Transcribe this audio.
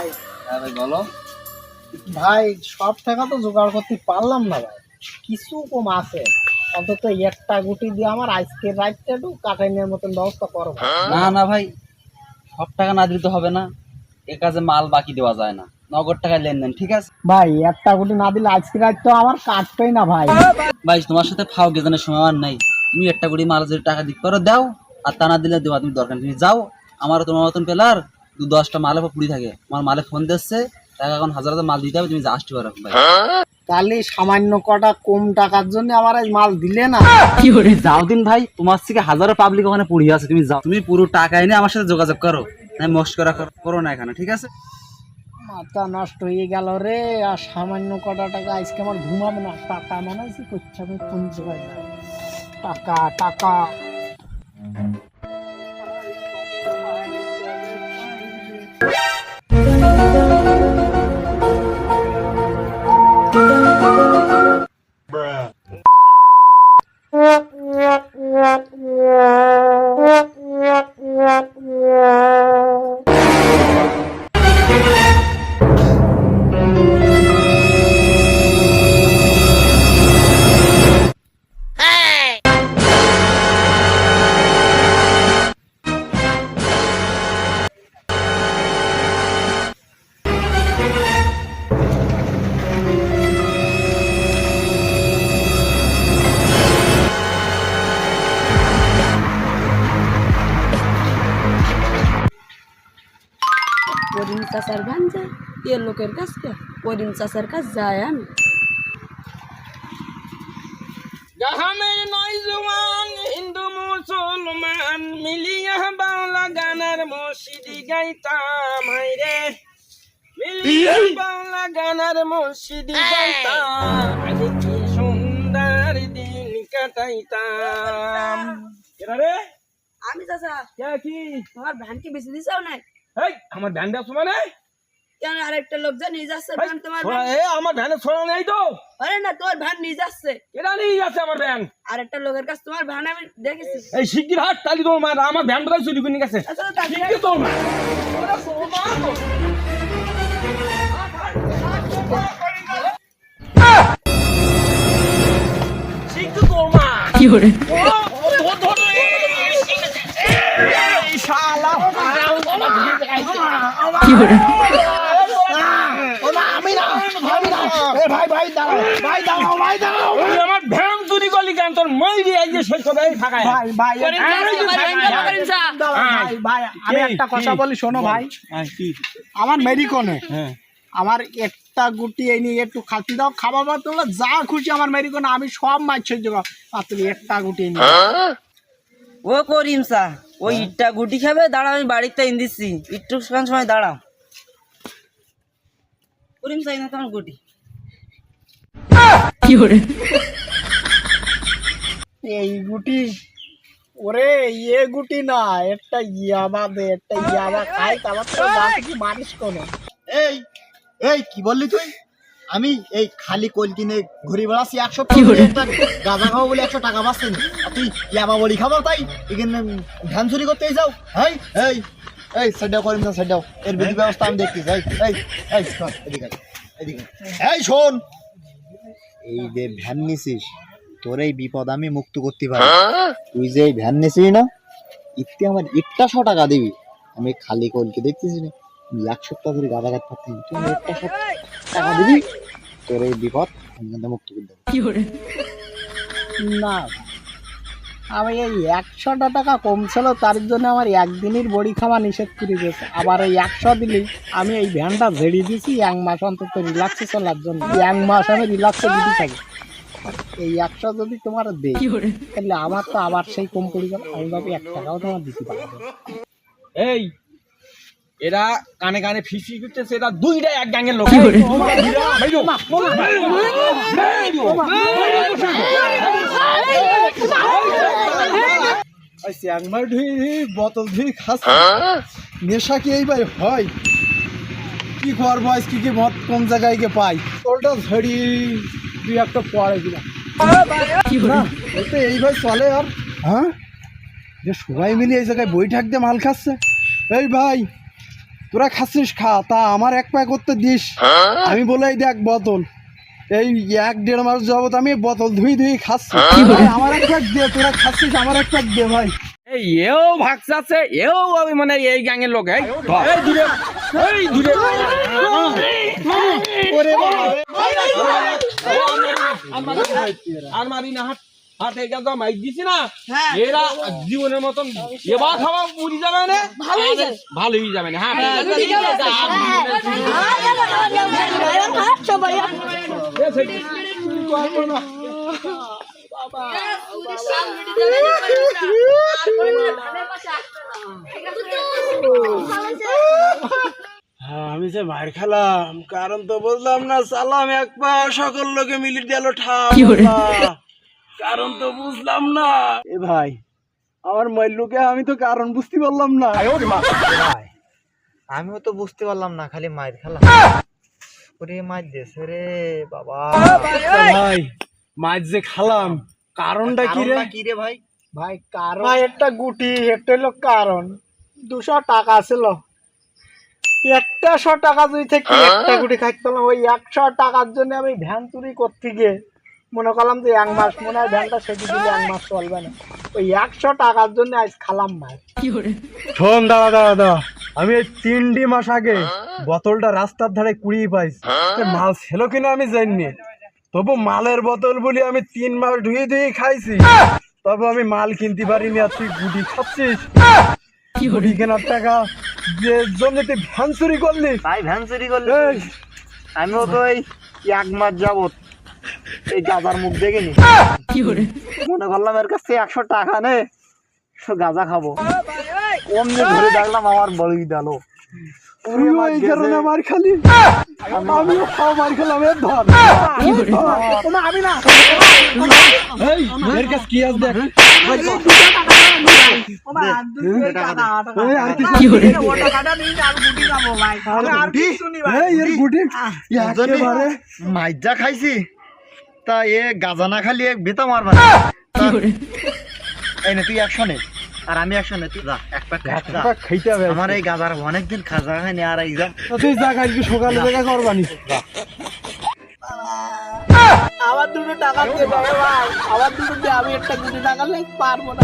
ভাই। হ্যাঁ ভাই বলো। ভাই সব টাকা তো জোগাড় করতে পারলাম না ভাই। কিছু কম আছে। অন্তত একটা গুটি দিয়ে আমার আজকের রাতটা একটু কাটাইনের মতন ব্যবস্থা করো না না ভাই সব টাকা না দিতে হবে না। এ কাজে মাল বাকি দেওয়া যায় না। নগদ টাকায় লেনদেন ঠিক আছে? ভাই একটা গুটি না দিলে আজকের রাত তো আমার কাটতোই না ভাই। ভাই তোমার সাথে ফাও গেজানের সময় আর নাই। তুমি একটা গুটি মাল যদি টাকা দিতে পারো দাও। আর তা না দিলে দেওয়া তুমি দরকার তুমি যাও আমারও তোমার মতন পেলার। দু দশটা মালে পুড়ি থাকে। আমার মালে ফোন দিচ্ছে টাকা এখন হাজার হাজার মাল দিতে হবে তুমি যা আসতে পারো ভাই। তাহলে সামান্য কটা কম টাকার জন্য আমার এই মাল দিলে না। কি করে? যাও দিন ভাই তোমার থেকে হাজারো পাবলিক ওখানে পড়ে আছে তুমি যাও। তুমি পুরো টাকা এনে আমার সাথে যোগাযোগ করো। না মস্ক করা না এখানে ঠিক আছে? মাথা নষ্ট হয়ে গেল রে আর সামান্য কটা টাকা আজকে আমার ঘুমাবে না। টাকা মানে হচ্ছে করছে আমি কোন টাকা টাকা। চাচার গান যায় এ লোকের কাছে করিম চাচার কাছে যায় আমি। নয় জুয়ান হিন্দু মুসলমান মিলিয়া বাংলা গানার মসজিদি গাইতাম হাইরে মিলিয়া বাংলা গানার মসজিদি গাইতাম আজ কি সুন্দর দিন কাটাইতাম। এরা রে আমি চাচা কি তোমার ভ্যান কি বেশি দিছাও না এই আমার ধ্যান দেওয়া মানে কেন আরেকটা লোক যা নিয়ে যাচ্ছে ভ্যান তোমার এ আমার ধ্যানে ছড়া নেই তো। আরে না তোর ভ্যান নিয়ে যাচ্ছে। এরা নিয়ে যাচ্ছে আমার ভ্যান আরেকটা লোকের কাছে তোমার ভ্যান আমি দেখেছি। এই শিগগির হাট তালি তোর মা আমার ভ্যান বোধহয় চুরি করে নিয়ে গেছে। আচ্ছা শিগগির তোর মা ওরা তোর মা তো। শিগগির তোর মা। ও, ও, ধর, ধর, এই, এই শালা, ওই আমার আমি একটা কথা বলি শোনো ভাই আমার। আমার একটা গুটি এই নিয়ে একটু খাতি দাও খাবার পর তোমরা যা খুশি আমার মেরিকনে আমি সব মাছ সহ্য করো তুমি একটা গুটি নিয়ে ও করিম সা ওই ইটটা গুটি খাবে দাঁড়া আমি বাড়িতে এনে দিচ্ছি। খান সময় দাঁড়াও করিম চাই না তোমার গুটি। এই গুটি। ওরে ইয়ে গুটি না একটা ইয়াবা দে একটা ইয়াবা খাই তারপর তো বাকি কি মানুষ কোনো? এই এই কি বললি তুই? আমি এই খালি কোল কিনে ঘুরে বেড়াচ্ছি একশো টাকা। গাঁজা খাব বলে একশো টাকা পাচ্ছি না। তুই ইয়াবা বলি খাব তাই? এখানে ধান চুরি করতে যাও এই এই এই সেটাও করিম না সেটাও এর বিধি ব্যবস্থা আমি দেখতেছি। এই এই এই শোন, এদিকে এদিকে এই শোন। এই যে ভ্যান নিছিস তোর এই বিপদ আমি মুক্ত করতে পারি। তুই যে এই ভ্যান নিছিস না ইতে আমার একটা শো টাকা দিবি। আমি খালি কলকে দেখতেছি না। এক সপ্তাহ ধরে গাদা গাছ পাচ্ছি তুই একটা সপ্তাহ টাকা দিবি তোর এই বিপদ আমি কিন্তু মুক্ত করে দেবো না আমি এই একশোটা টাকা কম ছিল তার জন্য আমার একদিনের বড়ি খাওয়া নিষেধ করে দিয়েছে। আবার ওই একশো দিলেই আমি এই ভ্যানটা ঝেড়ে দিয়েছি এক মাস অন্তত রিল্যাক্সে চলার জন্য। এক মাস আমি রিল্যাক্সে দিতে থাকি এই একশো যদি তোমার দেই তাহলে আমার তো আবার সেই কম পড়ে গেল আমি ভাবি এক টাকাও তোমার দিতে পারব এই এরা কানে কানে ফিসি করতেছে এরা দুইটা এক গ্যাংয়ের লোক। ধুই বোতল ধুই খাস নেশা কি এইবার হয় কি করব আজকে কি মদ কোন জায়গায় গিয়ে পাই ওটা ঝড়ি দুই একটা পরে এইভাবে চলে আর হ্যাঁ যে সবাই মিলে এই জায়গায় বই থাকতে মাল খাচ্ছে এই ভাই তোরা খাচ্ছিস খা তা আমার এক প্যাক করতে দিস আমি বলে এই দেখ বোতল এই এক দেড় মাস যাবত আমি বোতল ধুই ধুই খাচ্ছি আমার এক প্যাক দে তোরা খাচ্ছিস আমার এক প্যাক দে ভাই এই এও ভাকচাচ্ছে এও মানে এই গ্যাংয়ের লোক এই এই দূরে এই দূরে আর মারি না হাত হাত এই গাছ মাইক দিছি না এরা জীবনের মতন এবার খাওয়া পুরি যাবে না। ভালো যাবে ভালো যাবে। না। হ্যাঁ আমি যে মার খেলাম কারণ তো বললাম না সালাম এক পা সকল লোকে মিলি দিল কারণ তো বুঝলাম না। এ ভাই আমার মল্লুকে আমি তো কারণ বুঝতে পারলাম না। ভাই আমিও তো বুঝতে পারলাম না খালি মায়ের খেলা। ওরে মার দেছে রে বাবা। ভাই মাছ যে খালাম কারণটা কি রে? কি রে ভাই? ভাই কারণ ভাই একটা গুটি একটা হলো কারণ। দুশো টাকা ছিল। একটা শো টাকা যদি থেকে একটা গুটি খাইতে পারলাম ওই একশো টাকার জন্য আমি ভ্যান চুরি করতে গিয়ে মনে করলাম যে এক মাস মনে হয় ভ্যানটা সেটি দিলে এক মাস চলবে না। ওই একশো টাকার জন্য আজ খালাম ভাই। শোন দাদা দাদা দাদা আমি এই তিনটি মাস আগে বোতলটা রাস্তার ধারে কুড়িয়ে পাইছি। মাল ছিল কিনা আমি জানি তবু মালের বোতল বলি আমি তিন মাস ধুয়ে ধুয়ে খাইছি। তবে আমি মাল কিনতে পারিনি আর তুই গুটি খাচ্ছিস। গুটি কেনার টাকা যে জন্য তুই ভ্যান চুরি করলি। তাই ভ্যান চুরি করলি? আমিও তো এই এক মাস যাবত এই গাজার মুখ দেখিনি মনে করলাম এর কাছে একশো টাকা নে গাঁজা খাব। অমনি ধরে দেখলাম আমার এই কারণে মার খালি। আমিও খাওয়া মার খেলাম এর ধর। আমি না। এই, এর কাছে কি আছে দেখ? আর কিছু এই, এর মাইজা খাইছি। তা এ গাজা না খালি এক বেতা মারবা এই না তুই একশো নে। আর আমি একশো নে তুই যা এক প্যাক যা। খাইতে হবে আমার এই গাজার অনেকদিন খাজা খাইনি আর একদম তো তুই যা কালকে সকালে দেখা করবানি আবার দুটো টাকা ভাই। আবার দুটো দিয়ে আমি একটা গুটি টাকা নেই পারব না।